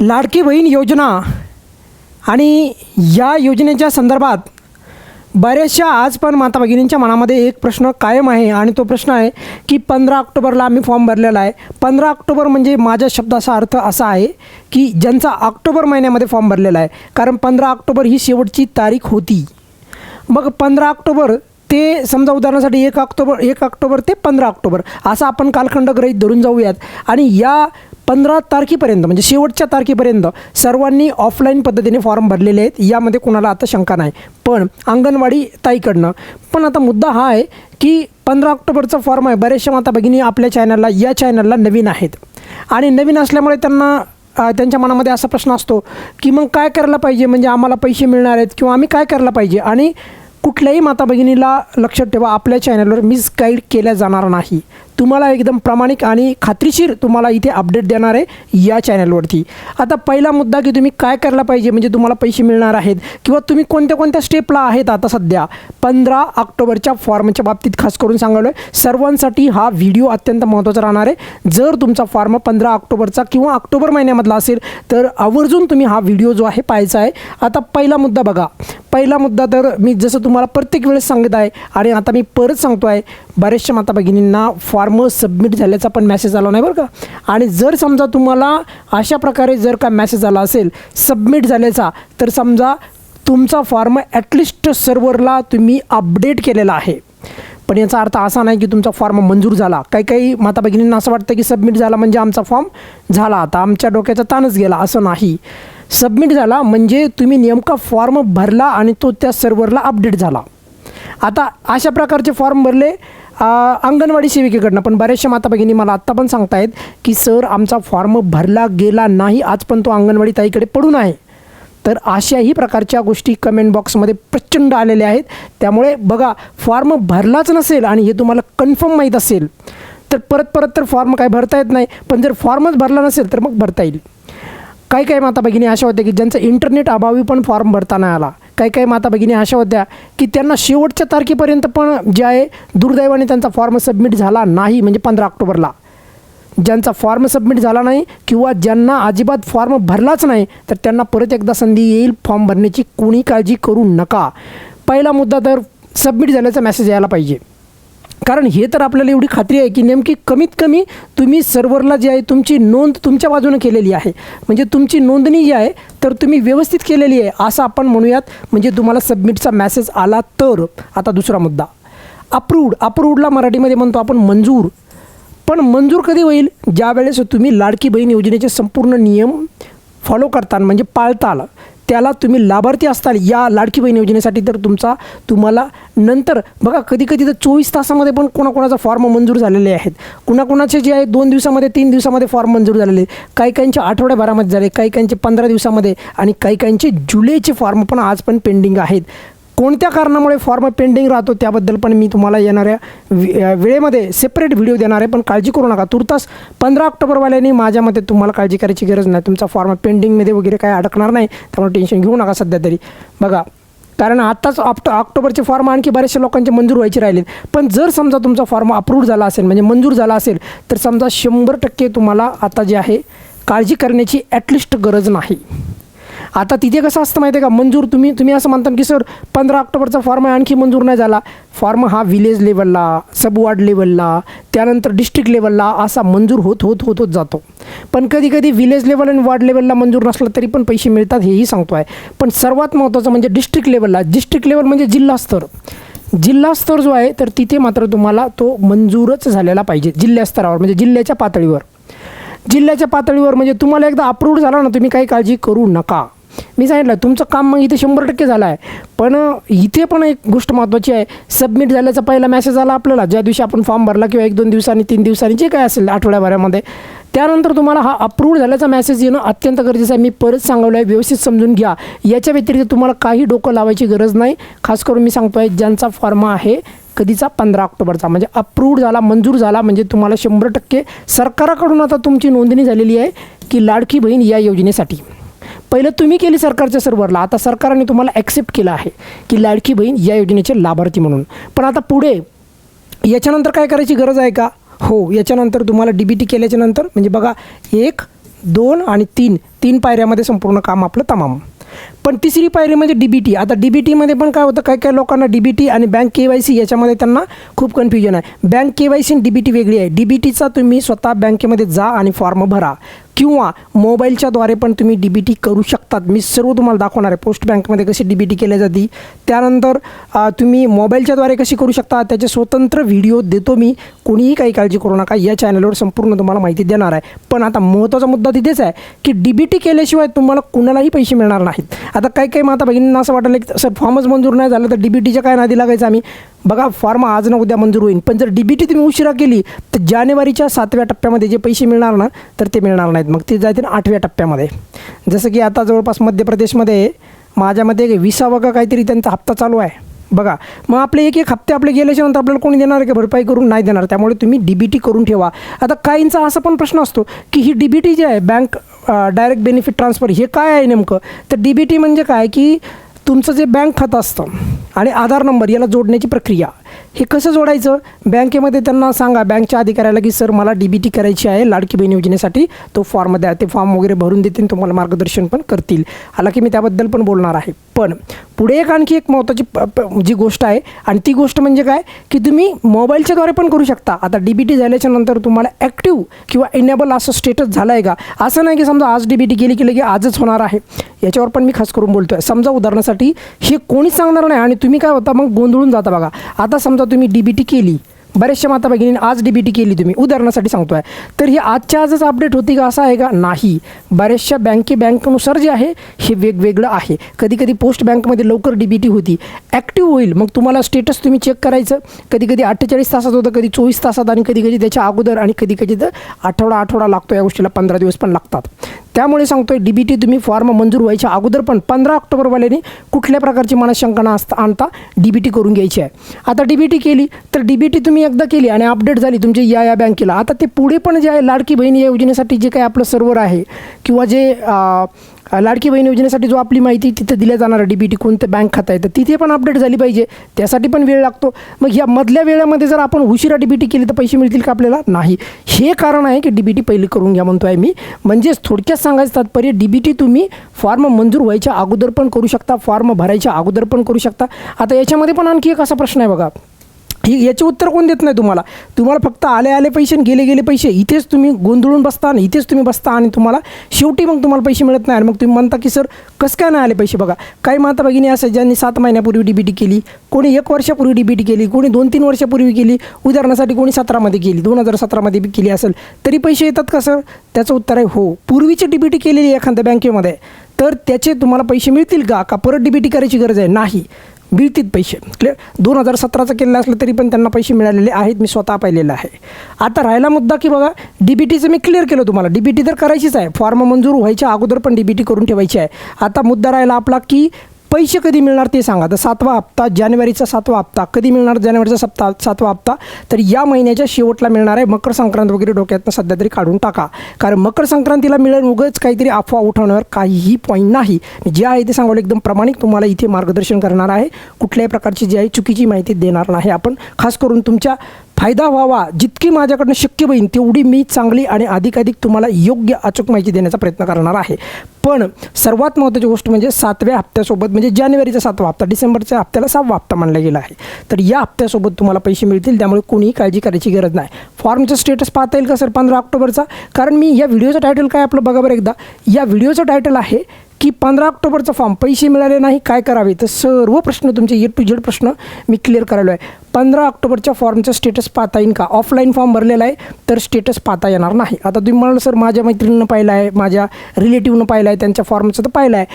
लाडकी बहीण योजना आणि या योजनेच्या संदर्भात बऱ्याचशा आज पण माता भगिनींच्या मनामध्ये एक प्रश्न कायम आहे आणि तो प्रश्न आहे की पंधरा ऑक्टोबरला आम्ही फॉर्म भरलेला आहे. पंधरा ऑक्टोबर म्हणजे माझ्या शब्दाचा अर्थ असा आहे की ज्यांचा ऑक्टोबर महिन्यामध्ये फॉर्म भरलेला आहे. कारण पंधरा ऑक्टोबर ही शेवटची तारीख होती. मग पंधरा ऑक्टोबर ते समजा उदाहरणासाठी एक ऑक्टोबर एक ऑक्टोबर ते पंधरा ऑक्टोबर असा आपण कालखंड ग्रहित धरून जाऊयात. आणि या पंधरा तारखेपर्यंत म्हणजे शेवटच्या तारखेपर्यंत सर्वांनी ऑफलाईन पद्धतीने फॉर्म भरलेले आहेत. यामध्ये कोणाला आता शंका नाही. पण अंगणवाडी ताईकडनं. पण आता मुद्दा हा आहे की पंधरा ऑक्टोबरचा फॉर्म आहे. बऱ्याचशा माता भगिनी आपल्या चॅनलला या चॅनलला नवीन आहेत. आणि नवीन असल्यामुळे त्यांना त्यांच्या मनामध्ये असा प्रश्न असतो की मग काय करायला पाहिजे? म्हणजे आम्हाला पैसे मिळणार आहेत किंवा आम्ही काय करायला पाहिजे? आणि कुठल्याही माता भगिनीला लक्षात ठेवा आपल्या चॅनलवर मिस गाईड केल्या जाणार नाही. तुम्हाला एकदम प्रामाणिक आणि खात्रीशीर तुम्हाला इथे अपडेट देणार आहे या चॅनलवरती आता पहिला मुद्दा की तुम्ही काय करायला पाहिजे म्हणजे तुम्हाला पैसे मिळणार आहेत किंवा तुम्ही कोणत्या कोणत्या स्टेपला आहेत आता सध्या? पंधरा ऑक्टोबरच्या फॉर्मच्या बाबतीत खास करून सांगालो आहे सर्वांसाठी हा व्हिडिओ अत्यंत महत्त्वाचा राहणार आहे. जर तुमचा फॉर्म पंधरा ऑक्टोबरचा किंवा ऑक्टोबर महिन्यामधला असेल तर आवर्जून तुम्ही हा व्हिडिओ जो आहे पाहायचा आहे. आता पहिला मुद्दा बघा. पहिला मुद्दा तर मी जसं तुम्हाला प्रत्येक वेळेस सांगत आहे आणि आता मी परत सांगतो आहे बऱ्याचशा माता भगिनींना फॉर्म सबमिट झाल्याचा पण मेसेज आला नाही बरं का? आणि जर समजा तुम्हाला अशा प्रकारे जर का मेसेज आला असेल सबमिट झाल्याचा तर समजा तुमचा फॉर्म ॲटलिस्ट सर्व्हरला तुम्ही अपडेट केलेला आहे. पण याचा अर्थ असा नाही की तुमचा फॉर्म मंजूर झाला. काही काही माता भगिनींना असं वाटतं की सबमिट झाला म्हणजे आमचा फॉर्म झाला. आता आमच्या डोक्याचा ताणच गेला. असं नाही. सबमिट झाला म्हणजे तुम्ही नेमका फॉर्म भरला आणि तो त्या सर्व्हरला अपडेट झाला. आता अशा प्रकारचे फॉर्म भरले अंगणवाडी सेविकेकडनं पण बऱ्याचशा माता भगिनी मला आत्ता पण सांगतायत की सर आमचा फॉर्म भरला गेला नाही आज पण तो अंगणवाडी ताईकडे पडून आहे. तर अशाही प्रकारच्या गोष्टी कमेंट बॉक्समध्ये प्रचंड आलेल्या आहेत. त्यामुळे बघा फॉर्म भरलाच नसेल आणि हे तुम्हाला कन्फर्म माहीत असेल तर परत परत तर फॉर्म काय भरता येत नाही. पण जर फॉर्मच भरला नसेल तर मग भरता येईल. काही काही माता भगिनी अशा होत्या की ज्यांचं इंटरनेट अभावी पण फॉर्म भरता नाही आला. काही काही माता भगिनी अशा होत्या की त्यांना शेवटच्या तारखेपर्यंत पण जे आहे दुर्दैवाने त्यांचा फॉर्म सबमिट झाला नाही म्हणजे पंधरा ऑक्टोबरला. ज्यांचा फॉर्म सबमिट झाला नाही किंवा ज्यांना अजिबात फॉर्म भरलाच नाही तर त्यांना परत एकदा संधी येईल फॉर्म भरण्याची कोणी काळजी करू नका. पहिला मुद्दा तर सबमिट झाल्याचा मेसेज यायला पाहिजे. कारण हे तर आपल्याला एवढी खात्री आहे की नेमकी कमीत कमी तुम्ही सर्व्हरला जे आहे तुमची नोंद तुमच्या बाजूने केलेली आहे. म्हणजे तुमची नोंदणी जी आहे तर तुम्ही व्यवस्थित केलेली आहे असं आपण म्हणूयात. म्हणजे तुम्हाला सबमिटचा मॅसेज आला तर. आता दुसरा मुद्दा. अप्रूव्ड अप्रूव्डला मराठीमध्ये म्हणतो आपण मंजूर. पण मंजूर कधी होईल? ज्या वेळेस तुम्ही लाडकी बहीण योजनेचे संपूर्ण नियम फॉलो करताल म्हणजे पाळताल. त्याला तुम्ही लाभार्थी असताल या लाडकी बहीण योजनेसाठी तर तुमचा तुम्हाला नंतर बघा कधी कधी तर चोवीस तासामध्ये पण कोणाकोणाचा फॉर्म मंजूर झालेले आहेत. कुणाकुणाचे जे आहे दोन दिवसामध्ये तीन दिवसामध्ये फॉर्म मंजूर झालेले. काही काहींचे आठवड्याभरामध्ये झाले काही काहींचे पंधरा दिवसामध्ये आणि काही काहींचे जुलैचे फॉर्म पण आज पण पेंडिंग आहेत. कोणत्या कारणामुळे फॉर्म पेंडिंग राहतो त्याबद्दल पण मी तुम्हाला येणाऱ्या वेळेमध्ये सेपरेट व्हिडिओ देणार आहे. पण काळजी करू नका. तुर्तास पंधरा ऑक्टोबरवाल्याने माझ्या मते तुम्हाला काळजी करायची गरज नाही. तुमचा फॉर्म पेंडिंगमध्ये वगैरे काय अडकणार नाही. त्यामुळे टेन्शन घेऊ नका सध्या तरी. बघा कारण आत्ताच ऑक्ट ऑक्टोबरचे फॉर्म आणखी बऱ्याचशा लोकांचे मंजूर व्हायचे राहिले पण जर समजा तुमचा फॉर्म अप्रूव्ह झाला असेल म्हणजे मंजूर झाला असेल तर समजा शंभर टक्के तुम्हाला आता जे आहे काळजी करण्याची ॲटलिस्ट गरज नाही. आता तिथे कसं असतं माहिती आहे का? मंजूर तुम्ही तुम्ही असं म्हणता की सर पंधरा ऑक्टोबरचा फॉर्म आहे आणखी मंजूर नाही झाला. फॉर्म हा विलेज लेवलला सब वार्ड लेवलला त्यानंतर डिस्ट्रिक्ट लेवलला असा मंजूर होत होत होत होत जातो. पण कधी कधी विलेज लेवल आणि वार्ड लेवलला मंजूर नसला तरी पण पैसे मिळतात हेही सांगतो आहे पण सर्वात महत्त्वाचं म्हणजे डिस्ट्रिक्ट लेवलला डिस्ट्रिक्ट लेवल म्हणजे जिल्हास्तर जिल्हास्तर जो आहे तर तिथे मात्र तुम्हाला तो मंजूरच झालेला पाहिजे. जिल्हास्तरावर म्हणजे जिल्ह्याच्या पातळीवर. जिल्ह्याच्या पातळीवर म्हणजे तुम्हाला एकदा अप्रूव्ह झाला ना तुम्ही काही काळजी करू नका. मी सांगितलं तुमचं काम मग इथे शंभर टक्के झालं आहे पण इथे पण एक गोष्ट महत्त्वाची आहे. सबमिट झाल्याचा पहिला मेसेज आला आपल्याला. ज्या दिवशी आपण फॉर्म भरला किंवा एक दोन दिवसांनी तीन दिवसांनी जे काय असेल आठवड्याभरामध्ये त्यानंतर तुम्हाला हा अप्रूव्ड झाल्याचा मेसेज येणं अत्यंत गरजेचं आहे. मी परत सांगवलं आहे व्यवस्थित समजून घ्या. याच्या व्यतिरिक्त तुम्हाला काही डोकं लावायची गरज नाही. खास करून मी सांगतो आहे ज्यांचा फॉर्म आहे कधीचा? पंधरा ऑक्टोबरचा. म्हणजे अप्रूव्ड झाला मंजूर झाला म्हणजे तुम्हाला शंभर टक्के सरकाराकडून आता तुमची नोंदणी झालेली आहे की लाडकी बहीण या योजनेसाठी. पहिलं तुम्ही केली सरकारच्या सर्व्हरला आता सरकारने तुम्हाला ॲक्सेप्ट केलं आहे की लाडकी बहीण या योजनेचे लाभार्थी म्हणून. पण आता पुढे याच्यानंतर काय करायची गरज आहे का? हो याच्यानंतर तुम्हाला डी बी टी केल्याच्यानंतर म्हणजे बघा एक दोन आणि तीन तीन पायऱ्यामध्ये संपूर्ण काम आपलं तमाम. पण तिसरी पायरी म्हणजे डी बी टी आता डी बी टीमध्ये पण काय होतं काही काही लोकांना डी बी टी आणि बँक के वाय सी याच्यामध्ये त्यांना खूप कन्फ्युजन आहे. बँक के वाय सी आणि डी बी टी वेगळी आहे. डी बी टीचा तुम्ही स्वतः बँकेमध्ये जा आणि फॉर्म भरा. किंवा मोबाईलच्याद्वारे पण तुम्ही डी बी टी करू शकतात. मी सर्व तुम्हाला दाखवणार आहे. पोस्ट बँकमध्ये कशी डी बी टी केली जाते. त्यानंतर तुम्ही मोबाईलच्याद्वारे कशी करू शकता त्याचे स्वतंत्र व्हिडिओ देतो मी. कोणीही काही काळजी करू नका. या चॅनलवर संपूर्ण तुम्हाला माहिती देणार आहे. पण आता महत्त्वाचा मुद्दा तिथेच आहे की डी बी टी केल्याशिवाय तुम्हाला कुणालाही पैसे मिळणार नाहीत. आता काही काही माता भगिनींना असं वाटलं की सर फॉर्मच मंजूर नाही झालं तर डी बी टीच्या काय नादी लागायचं आम्ही? बघा फॉर्म आज ना उद्या मंजूर होईल पण जर डी बी टी तुम्ही उशिरा केली तर जानेवारीच्या सातव्या टप्प्यामध्ये जे पैसे मिळणार ना तर ते मिळणार नाहीत. मग ते जातील आठव्या टप्प्यामध्ये. जसं की आता जवळपास मध्य प्रदेशमध्ये माझ्यामध्ये विसा विसावा का काहीतरी त्यांचा हप्ता चालू आहे. बघा मग आपले एक एक हप्ते आपले गेल्याच्यानंतर आपल्याला कोणी देणार आहे का? भरपाई करून नाही देणार. त्यामुळे तुम्ही डी बी टी करून ठेवा. आता काहींचा असा पण प्रश्न असतो की ही डी बी टी जी आहे बँक डायरेक्ट बेनिफिट ट्रान्सफर हे काय आहे नेमकं? तर डी बी टी म्हणजे काय की तुमचं जे बँक खातं असतं आणि आधार नंबर याला जोडण्याची प्रक्रिया हे कसं जोडायचं? बँकेमध्ये त्यांना सांगा बँकच्या अधिकाऱ्याला की सर मला डी बी टी करायची आहे लाडकी बहीण योजनेसाठी. तो फॉर्म द्या ते फॉर्म वगैरे भरून देतील तुम्हाला मार्गदर्शन पण करतील. हालाकी मी त्याबद्दल पण बोलणार आहे. पण पुढे एक आणखी एक महत्त्वाची प- जी गोष्ट आहे आणि ती गोष्ट म्हणजे काय की तुम्ही मोबाईलच्याद्वारे पण करू शकता. आता डी बी टी झाल्याच्यानंतर तुम्हाला ॲक्टिव्ह किंवा इनेबल असं स्टेटस झालं आहे का? असं नाही की समजा आज डी बी टी केली की लगे आजच होणार आहे. याच्यावर पण मी खास करून बोलतो आहे समजा उदाहरणासाठी हे कोणीच सांगणार नाही आणि तुम्ही काय होता मग गोंधळून जाता बघा. आता समजा तुम्ही डी बी टी केली बऱ्याचशा माता भगिनी आज डी बी टी केली तुम्ही. उदाहरणासाठी सांगतो आहे तर ही आजच्या आजच अपडेट होती का? असं आहे का? नाही. बऱ्याचशा बँके बँकनुसार जे आहे हे वेगवेगळं आहे. कधी कधी पोस्ट बँकमध्ये लवकर डी बी टी होती. ॲक्टिव्ह होईल. मग तुम्हाला स्टेटस तुम्ही चेक करायचं. कधी कधी अठ्ठेचाळीस तासात होतं कधी चोवीस तासात आणि कधी कधी त्याच्या अगोदर आणि कधी कधी तर आठवडा आठवडा लागतो या गोष्टीला. पंधरा दिवस पण लागतात. त्यामुळे सांगतोय डी बी टी तुम्ही फॉर्म मंजूर व्हायच्या अगोदर पण पंधरा ऑक्टोबरवाल्याने कुठल्या प्रकारची मनाशंका न असता आणता डी बी टी करून घ्यायची आहे. आता डी बी टी केली तर डी बी टी तुम्ही एकदा केली आणि अपडेट झाली तुमची या या बँकेला आता ते पुढे पण जे आहे लाडकी बहीण या योजनेसाठी जे काही आपलं सर्व्हर आहे किंवा जे लाडकी बहीण योजनेसाठी जो आपली माहिती तिथे दिल्या जाणार डी बी टी कोणतं बँक खातं आहे तर तिथे पण अपडेट झाली पाहिजे. त्यासाठी पण वेळ लागतो. मग या मधल्या वेळेमध्ये जर आपण उशिरा डी बी टी केली तर पैसे मिळतील का आपल्याला? नाही. हे कारण आहे की डी बी टी पहिली करून घ्या म्हणतो आहे मी. म्हणजेच थोडक्यात सांगायचं तात्पर्य डी बी टी तुम्ही फॉर्म मंजूर व्हायच्या अगोदर पण करू शकता फॉर्म भरायच्या अगोदर पण करू शकता. आता याच्यामध्ये पण आणखी एक असा प्रश्न आहे बघा. ही याचे उत्तर कोण देत नाही तुम्हाला? तुम्हाला फक्त आले आले पैसे आणि गेले गेले पैसे. इथेच तुम्ही गोंधळून बसता आणि इथेच तुम्ही बसता आणि तुम्हाला शेवटी मग तुम्हाला पैसे मिळत नाही. आणि मग तुम्ही म्हणता की सर कसं काय नाही आले पैसे बघा? काही माता भगिनी असं ज्यांनी सात महिन्यापूर्वी डी बी टी केली कोणी एक वर्षापूर्वी डी बी टी केली कोणी दोन तीन वर्षापूर्वी केली उदाहरणासाठी कोणी सतरामध्ये केली दोन हजार सतरामध्ये बी केली असेल तरी पैसे येतात का सर? त्याचं उत्तर आहे हो. पूर्वीची डी बी टी केलेली एखाद्या बँकेमध्ये तर त्याचे तुम्हाला पैसे मिळतील का? का परत डी बी टी करायची गरज आहे? नाही. मिळतील पैसे. क्लिअर? दोन हजार सतराचं केलेलं असलं तरी पण त्यांना पैसे मिळालेले आहेत. मी स्वतः पाहिलेलं आहे. आता राहिला मुद्दा की बघा डी बी टीचं मी क्लिअर केलं तुम्हाला. डी बी टी तर करायचीच आहे. फॉर्म मंजूर व्हायच्या अगोदर पण डी बी टी करून ठेवायची आहे. आता मुद्दा राहिला आपला की पैसे कधी मिळणार ते सांगा. तर सातवा हप्ता जानेवारीचा सातवा हप्ता कधी मिळणार जानेवारीचा सप्ता सातवा हप्ता? तर या महिन्याच्या शेवटला मिळणार आहे मकर संक्रांत वगैरे डोक्यातनं सध्या तरी काढून टाका. कारण मकर संक्रांतीला मिळेल उगंच काहीतरी अफवा उठवण्यावर काहीही पॉईंट नाही. मी जे आहे ते सांगावलं एकदम प्रामाणिक तुम्हाला इथे मार्गदर्शन करणार आहे. कुठल्याही प्रकारची जी आहे चुकीची माहिती देणार नाही आपण. खास करून तुमच्या फायदा व्हावा जितकी माझ्याकडनं शक्य होईल तेवढी मी चांगली आणि अधिकाधिक तुम्हाला योग्य अचूक माहिती देण्याचा प्रयत्न करणार आहे. पण सर्वात महत्त्वाची गोष्ट म्हणजे सातव्या हप्त्यासोबत म्हणजे जानेवारीचा सातवा हप्ता डिसेंबरच्या हप्त्याला सहावा हप्ता मानला गेला आहे. तर या हप्त्यासोबत तुम्हाला पैसे मिळतील त्यामुळे कोणीही काळजी करायची गरज नाही. फॉर्मचं स्टेटस पाहता येईल का सर पंधरा ऑक्टोबरचा? कारण मी या व्हिडिओचं टायटल काय आपलं? बघा बरं एकदा. या व्हिडिओचं टायटल आहे की पंधरा ऑक्टोबरचा फॉर्म पैसे मिळाले नाही काय करावे? तर सर्व प्रश्न तुमचे ए टू झेड प्रश्न मी क्लिअर करायलो आहे पंधरा ऑक्टोबरच्या फॉर्मचा स्टेटस पाहता येईल का? ऑफलाईन फॉर्म भरलेला आहे तर स्टेटस पाहता येणार नाही. आता तुम्ही म्हणाल सर माझ्या मैत्रिणीनं पाहिलं आहे माझ्या रिलेटिव्हनं पाहिलं आहे त्यांच्या फॉर्मचं तर पाहिलं आहे.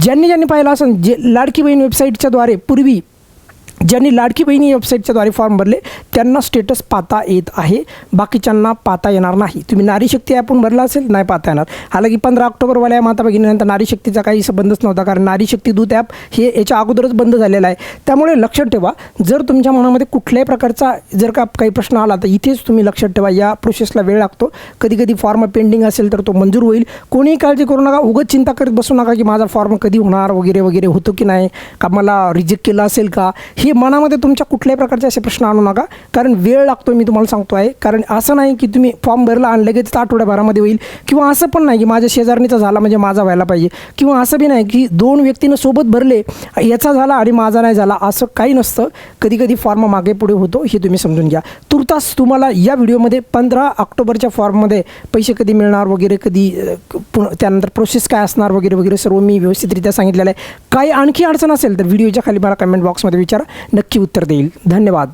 ज्यांनी ज्यांनी पाहिलं असेल जे लाडकी बहीण वेबसाईटच्याद्वारे पूर्वी ज्यांनी लाडकी बहिणी वेबसाईटच्याद्वारे फॉर्म भरले त्यांना स्टेटस पाहता येत आहे. बाकीच्यांना पाहता येणार नाही. तुम्ही नारी शक्ती ॲपहून भरला असेल नाही पाहता येणार. हालांकी पंधरा ऑक्टोबरवाल्या माता भगिनीनंतर नारी शक्तीचा काही संबंधच नव्हता कारण नारी शक्ती दूत ॲप हे याच्या अगोदरच बंद झालेलं आहे. त्यामुळे लक्षात ठेवा जर तुमच्या मनामध्ये कुठल्याही प्रकारचा जर का काही प्रश्न आला तर इथेच तुम्ही लक्षात ठेवा. या प्रोसेसला वेळ लागतो. कधी कधी फॉर्म पेंडिंग असेल तर तो मंजूर होईल. कोणीही काळजी करू नका उगत चिंता करत बसू नका की माझा फॉर्म कधी होणार वगैरे वगैरे होतो की नाही? का मला रिजेक्ट केला असेल का? हे हे मनामध्ये तुमच्या कुठल्याही प्रकारचे असे प्रश्न आणू नका. कारण वेळ लागतो मी तुम्हाला सांगतो आहे. कारण असं नाही की तुम्ही फॉर्म भरला आणि लगेच आठवड्याभरामध्ये होईल. किंवा असं पण नाही की माझ्या शेजारणीचा झाला म्हणजे माझा व्हायला पाहिजे. किंवा असं बी नाही की दोन व्यक्तीनं सोबत भरले याचा झाला आणि माझा नाही झाला असं काही नसतं. कधी कधी फॉर्म मागे पुढे होतो हे तुम्ही समजून घ्या. तुर्तास तुम्हाला या व्हिडिओमध्ये पंधरा ऑक्टोबरच्या फॉर्ममध्ये पैसे कधी मिळणार वगैरे कधी त्यानंतर प्रोसेस काय असणार वगैरे वगैरे सर्व मी व्यवस्थितरित्या सांगितलेलं आहे. काही आणखी अडचण असेल तर व्हिडिओच्या खाली मला कमेंट बॉक्समध्ये विचारा. नक्की उत्तर देईल. धन्यवाद.